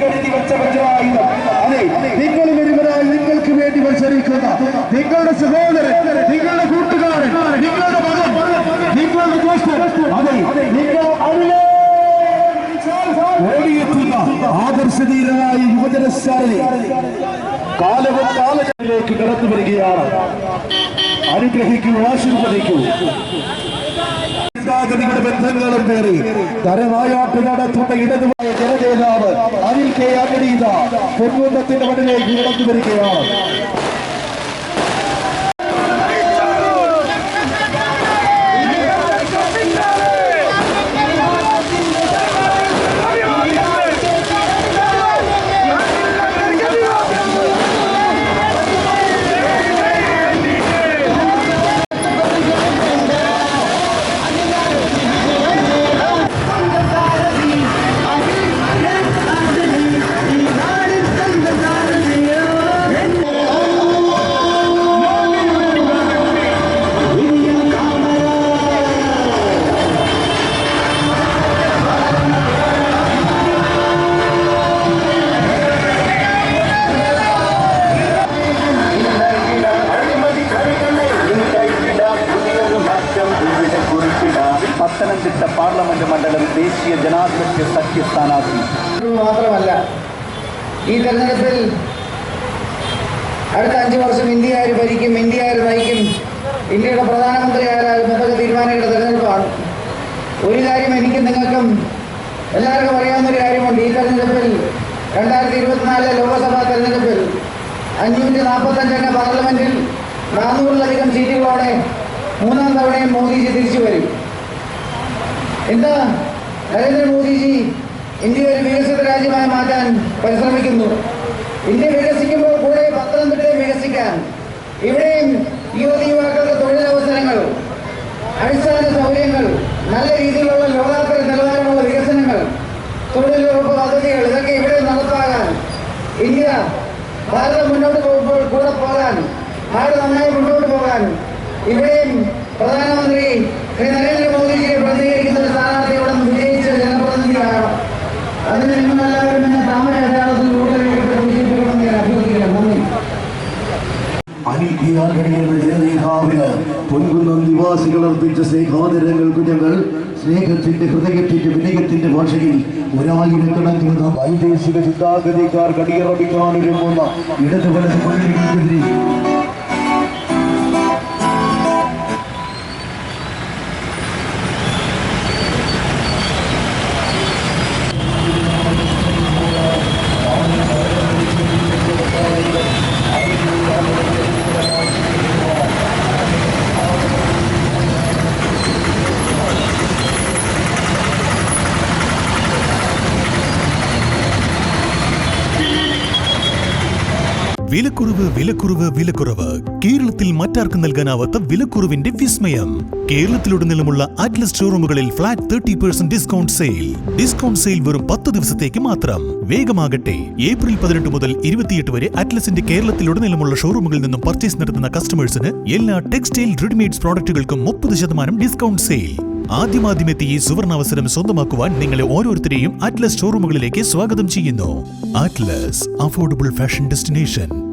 കരുതി വെച്ച വജ്രായുധം അതെ നിങ്ങൾ വരുവനായി നിങ്ങൾക്ക് വേണ്ടി മത്സരിക്കുന്ന നിങ്ങളുടെ സഹോദരൻ നിങ്ങളുടെ കൂട്ടുകാരൻ നിങ്ങളുടെ മകൻ നിങ്ങളുടെ ജ്യേഷ്ഠൻ അതെ നിങ്ങൾ അതിലെ ഓടിയെത്തുന്ന ആദർശധീരനായ യുവജനശാലി കാലവും കാലങ്ങളിലേക്ക് കടന്നു വരികയാണ്. അനുഗ്രഹിക്കൂ ആശീർവദിക്കൂ. ചിന്താഗതിയുടെ കയറി. തരനായാട്ട് നടത്തുന്ന ഇടതുമായ ജനനേതാവ് അനിൽ കെ അഗണീത പൊൻകുന്നത്തിന്റെ മണ്ണിലേക്ക് നടന്നു വരികയാണ് പത്തനംതിട്ട പാർലമെന്റ് മണ്ഡലം ദേശീയ ജനാധിപത്യ സഖ്യ സ്ഥാനാർത്ഥി. മാത്രമല്ല ഈ തെരഞ്ഞെടുപ്പിൽ അടുത്ത അഞ്ചു വർഷം ഇന്ത്യ ആര് ഭരിക്കും ഇന്ത്യ ആര് നയിക്കും. ഇന്ത്യയുടെ പ്രധാനമന്ത്രി ആരാകും എന്നൊക്കെ തീരുമാനിക്കേണ്ട തെരഞ്ഞെടുപ്പാണ്. ഒരു കാര്യം എനിക്ക് നിങ്ങൾക്കും എല്ലാവർക്കും അറിയാവുന്ന ഒരു കാര്യമുണ്ട്. ഈ തെരഞ്ഞെടുപ്പിൽ രണ്ടായിരത്തി ഇരുപത്തിനാലിലെ ലോക്സഭാ തെരഞ്ഞെടുപ്പിൽ അഞ്ഞൂറ്റി നാൽപ്പത്തഞ്ചംഗ പാർലമെന്റിൽ നാനൂറിലധികം സീറ്റുകളോടെ മൂന്നാം തവണയും മോദിജി തിരിച്ചു വരും. എന്താ നരേന്ദ്രമോദിജി ഇന്ത്യ ഒരു വികസിത രാജ്യമായി മാറ്റാൻ പരിശ്രമിക്കുന്നു. ഇന്ത്യ വികസിക്കുമ്പോൾ കൂടെ പത്തനംതിട്ടയും വികസിക്കാൻ ഇവിടെയും യുവതി യുവാക്കൾക്ക് തൊഴിലവസരങ്ങൾ അടിസ്ഥാന സൗകര്യങ്ങൾ നല്ല രീതിയിലുള്ള ലോകാത്തര നിലവാരമുള്ള വികസനങ്ങൾ തൊഴിലുറപ്പ് പദ്ധതികൾ ഇതൊക്കെ ഇവിടെ നടപ്പാകാൻ ഇന്ത്യ ഭാരതം മുന്നോട്ട് പോകുമ്പോൾ കൂടെ പോകാൻ ഭാരതം നന്നായി മുന്നോട്ട് പോകാൻ ഇവിടെയും പ്രധാനമന്ത്രി ശ്രീ പൊൻകുന്നം നിവാസികൾ അർപ്പിച്ച സ്നേഹാദരങ്ങൾക്ക് ഞങ്ങൾ സ്നേഹത്തിന്റെ ഹൃദയത്തിന്റെ വിനയത്തിന്റെ ഭാഷയിൽ ഒരായിരക്കണക്കിന് വൈദേശിക ചിന്താഗതിക്കാർ കടിയറപ്പിക്കാനൊരുങ്ങുന്ന ഇടതു വലത് വിലക്കുറവ് വിലക്കുറവ് വിലക്കുറവ്. കേരളത്തിൽ മറ്റാർക്കും നൽകാനാവാത്ത വിലക്കുറവിന്റെ വിസ്മയം. കേരളത്തിലുടനീളമുള്ള Atlas ഷോറൂമുകളിൽ flat thirty percent discount sale discount sale വെറും പത്ത് ദിവസത്തേക്ക് മാത്രം. വേഗമാകട്ടെ. ഏപ്രിൽ പതിനെട്ട് മുതൽ ഇരുപത്തിയെട്ട് വരെ അറ്റ്ലസിന്റെ കേരളത്തിലുടനീളമുള്ള ഷോറൂമുകളിൽ നിന്നും പർച്ചേസ് നടത്തുന്ന കസ്റ്റമേഴ്സിന് എല്ലാ ടെക്സ്റ്റൈൽ റെഡിമെയ്ഡ്സ് പ്രോഡക്റ്റുകൾക്കും മുപ്പത് ശതമാനം ഡിസ്കൗണ്ട് സെയിൽ ആദ്യമാദ്യമെത്തി ഈ സുവർണാവസരം സ്വന്തമാക്കുവാൻ നിങ്ങളെ ഓരോരുത്തരെയും അറ്റ്ലസ് ഷോറൂമുകളിലേക്ക് സ്വാഗതം ചെയ്യുന്നു. Atlas affordable fashion destination